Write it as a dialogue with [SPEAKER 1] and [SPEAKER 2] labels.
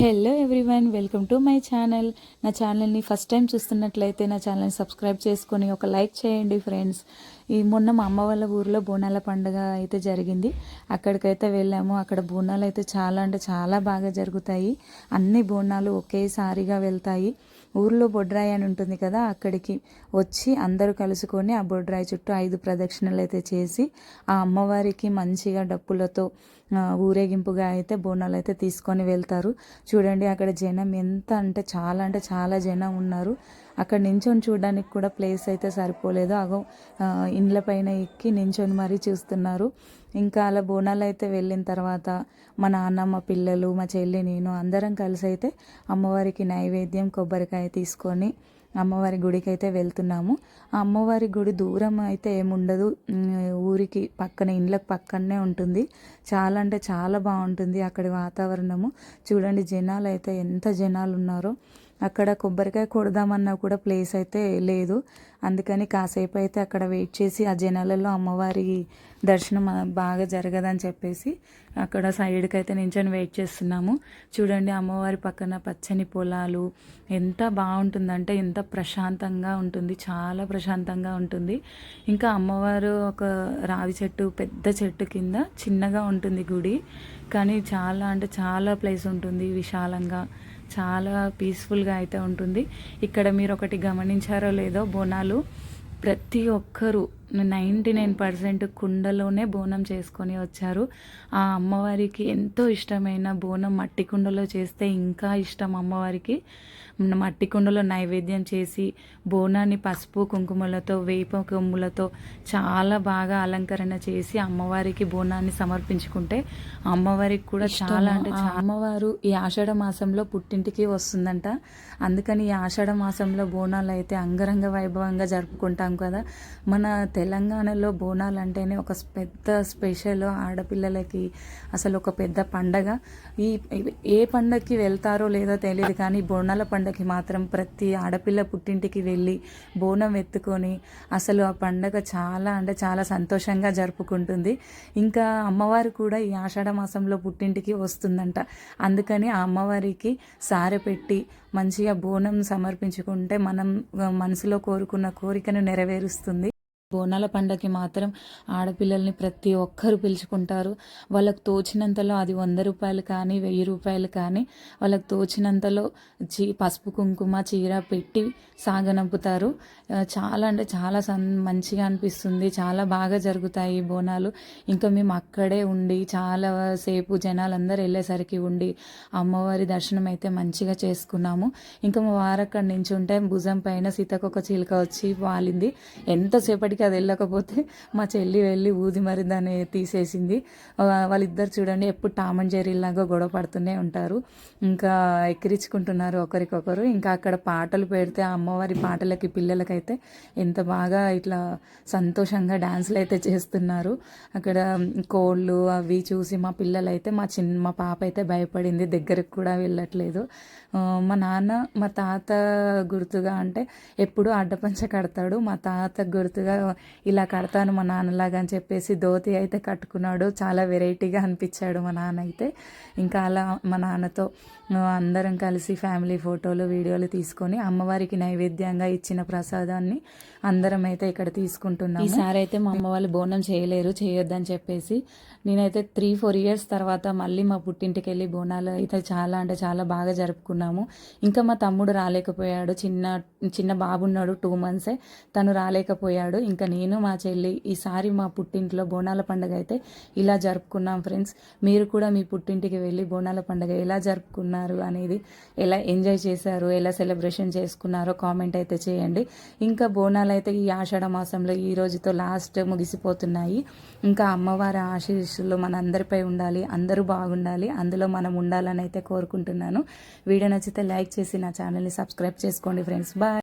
[SPEAKER 1] Hello everyone welcome to my channel నా ఛానల్ని first time చూస్తున్నట్లయితే నా ఛానల్ని సబ్స్క్రైబ్ చేసుకొని ఒక లైక్ చేయండి ఫ్రెండ్స్ ఈ మొన్న మా అమ్మ వాళ్ళ ఊర్లో బోనాల పండుగ అయితే జరిగింది. అక్కడికైతే వెళ్ళాము. అక్కడ బోనాలు అయితే చాలా అంటే చాలా బాగా జరుగుతాయి. అన్ని బోనాలు ఒకేసారిగా వెళ్తాయి. ఊర్లో బొడ్రాయి అని ఉంటుంది కదా అక్కడికి వచ్చి అందరూ కలుసుకొని ఆ బొడ్రాయి చుట్టూ ఐదు ప్రదక్షిణలు అయితే చేసి ఆ అమ్మవారికి మంచిగా డప్పులతో ఊరేగింపుగా అయితే బోనాలు అయితే తీసుకొని వెళ్తారు. చూడండి అక్కడ జనం ఎంత అంటే చాలా అంటే చాలా జనం ఉన్నారు. అక్కడ నించొని చూడడానికి కూడా ప్లేస్ అయితే సరిపోలేదు. అగో ఇండ్ల పైన ఎక్కి నించొని మరీ చూస్తున్నారు. ఇంకా అలా బోనాలు అయితే వెళ్ళిన తర్వాత మా నాన్న మా పిల్లలు మా చెల్లి నేను అందరం కలిసి అయితే అమ్మవారికి నైవేద్యం కొబ్బరికాయ తీసుకొని అమ్మవారి గుడికి అయితే వెళ్తున్నాము. ఆ అమ్మవారి గుడి దూరం అయితే ఏముండదు. ఊరికి పక్కన ఇండ్లకు పక్కనే ఉంటుంది. చాలా అంటే చాలా బాగుంటుంది అక్కడి వాతావరణము. చూడండి జనాలు అయితే ఎంత జనాలు ఉన్నారో అక్కడ కొబ్బరికాయ కొడదామన్నా కూడా ప్లేస్ అయితే లేదు. అందుకని కాసేపు అయితే అక్కడ వెయిట్ చేసి ఆ జనాలలో అమ్మవారి దర్శనం బాగా జరగదని చెప్పేసి అక్కడ సైడ్కి అయితే నించొని వెయిట్ చేస్తున్నాము. చూడండి అమ్మవారి పక్కన పచ్చని పొలాలు ఎంత బాగుంటుందంటే ఎంత ప్రశాంతంగా ఉంటుంది చాలా ప్రశాంతంగా ఉంటుంది. ఇంకా అమ్మవారు ఒక రావి చెట్టు పెద్ద చెట్టు కింద చిన్నగా ఉంటుంది గుడి. కానీ చాలా అంటే చాలా ప్లేస్ ఉంటుంది విశాలంగా. చాలా పీస్ఫుల్గా అయితే ఉంటుంది. ఇక్కడ మీరు ఒకటి గమనించారో లేదో బోనాలు ప్రతి ఒక్కరూ నైంటీ నైన్ పర్సెంట్ కుండలోనే బోనం చేసుకొని వచ్చారు. ఆ అమ్మవారికి ఎంతో ఇష్టమైన బోనం మట్టి కుండలో చేస్తే ఇంకా ఇష్టం అమ్మవారికి. మట్టి కుండలో నైవేద్యం చేసి బోనాన్ని పసుపు కుంకుమలతో వేప కొమ్ములతో చాలా బాగా అలంకరణ చేసి అమ్మవారికి బోనాన్ని సమర్పించుకుంటే అమ్మవారికి కూడా చాలా అంటే అమ్మవారు ఈ ఆషాఢ మాసంలో పుట్టింటికి వస్తుందంట. అందుకని ఈ ఆషాఢ మాసంలో బోనాలు అయితే అంగరంగ వైభవంగా జరుపుకుంటాం కదా. మన తెలంగాణలో బోనాలు అంటేనే ఒక పెద్ద స్పెషల్ ఆడపిల్లలకి అసలు ఒక పెద్ద పండగ. ఈ ఏ పండగకి వెళ్తారో లేదో తెలియదు కానీ బోనాల పండగకి మాత్రం ప్రతి ఆడపిల్ల పుట్టింటికి వెళ్ళి బోనం ఎత్తుకొని అసలు ఆ పండగ చాలా అంటే చాలా సంతోషంగా జరుపుకుంటుంది. ఇంకా అమ్మవారు కూడా ఈ ఆషాఢ మాసంలో పుట్టింటికి వస్తుందంట. అందుకని ఆ అమ్మవారికి సారె పెట్టి మంచిగా బోనం సమర్పించుకుంటే మనం మనసులో కోరుకున్న కోరికను నెరవేరుస్తుంది. బోనాల పండగకి మాత్రం ఆడపిల్లల్ని ప్రతి ఒక్కరు పిలుచుకుంటారు. వాళ్ళకు తోచినంతలో అది వంద రూపాయలు కానీ వెయ్యి రూపాయలు కానీ వాళ్ళకు తోచినంతలో చీ పసుపు కుంకుమ చీర పెట్టి సాగనంపుతారు. చాలా అంటే చాలా సన్ మంచిగా అనిపిస్తుంది. చాలా బాగా జరుగుతాయి బోనాలు. ఇంకా మేము అక్కడే ఉండి చాలా సేపు జనాలందరూ వెళ్ళేసరికి ఉండి అమ్మవారి దర్శనం అయితే మంచిగా చేసుకున్నాము. ఇంకా మా వారు అక్కడ నుంచి ఉంటే భుజం పైన సీతకొక చిలుక వచ్చి వాలింది. ఎంతసేపటికి అది వెళ్ళకపోతే మా చెల్లి వెళ్ళి ఊది మరి దాన్ని తీసేసింది. వాళ్ళిద్దరు చూడండి ఎప్పుడు టామ్ అండ్ జెర్రీలాగా గొడవ పడుతూనే ఉంటారు. ఇంకా ఎక్కిరించుకుంటున్నారు ఒకరికొకరు. ఇంకా అక్కడ పాటలు పెడితే ఆ అమ్మవారి పాటలకి పిల్లలకైతే ఎంత బాగా ఇట్లా సంతోషంగా డ్యాన్సులు అయితే చేస్తున్నారు. అక్కడ కోళ్ళు అవి చూసి మా పిల్లలైతే మా చిన్న మా పాప అయితే భయపడింది దగ్గరకు కూడా వెళ్ళట్లేదు. మా నాన్న మా తాత గుర్తుగా అంటే ఎప్పుడు అడ్డపంచ కడతాడు. మా తాత గుర్తుగా ఇలా కడతాను మా నాన్నలాగా అని చెప్పేసి ధోతి అయితే కట్టుకున్నాడు. చాలా వెరైటీగా అనిపించాడు మా నాన్న అయితే. ఇంకా అలా మా నాన్నతో అందరం కలిసి ఫ్యామిలీ ఫోటోలు వీడియోలు తీసుకొని అమ్మవారికి నైవేద్యంగా ఇచ్చిన ప్రసాదాన్ని అందరం అయితే ఇక్కడ తీసుకుంటున్నాం ఈసారి అయితే మా అమ్మ వాళ్ళు బోనం చేయలేరు చేయొద్దని చెప్పేసి నేనైతే త్రీ ఫోర్ ఇయర్స్ తర్వాత మళ్ళీ మా పుట్టింటికి వెళ్ళి బోనాలు అయితే చాలా అంటే చాలా బాగా జరుపుకున్నాము. ఇంకా మా తమ్ముడు రాలేకపోయాడు. చిన్న చిన్న బాబు ఉన్నాడు టూ మంత్సే తను రాలేకపోయాడు. ఇంకా నేను మా చెల్లి ఈసారి మా పుట్టింట్లో బోనాల పండుగ అయితే ఇలా జరుపుకున్నాం ఫ్రెండ్స్. మీరు కూడా మీ పుట్టింటికి వెళ్ళి బోనాల పండుగ ఎలా జరుపుకున్నారు అనేది ఎలా ఎంజాయ్ చేశారు ఎలా సెలబ్రేషన్ చేసుకున్నారో కామెంట్ అయితే చేయండి. ఇంకా బోనాలు అయితే ఈ ఆషాఢ మాసంలో ఈ రోజుతో లాస్ట్ ముగిసిపోతున్నాయి. ఇంకా అమ్మవారి ఆశీస్సులు మన అందరిపై ఉండాలి అందరూ బాగుండాలి అందులో మనం ఉండాలని అయితే కోరుకుంటున్నాను. వీడియో నచ్చితే లైక్ చేసి నా ఛానల్ని సబ్స్క్రైబ్ చేసుకోండి ఫ్రెండ్స్. బాయ్.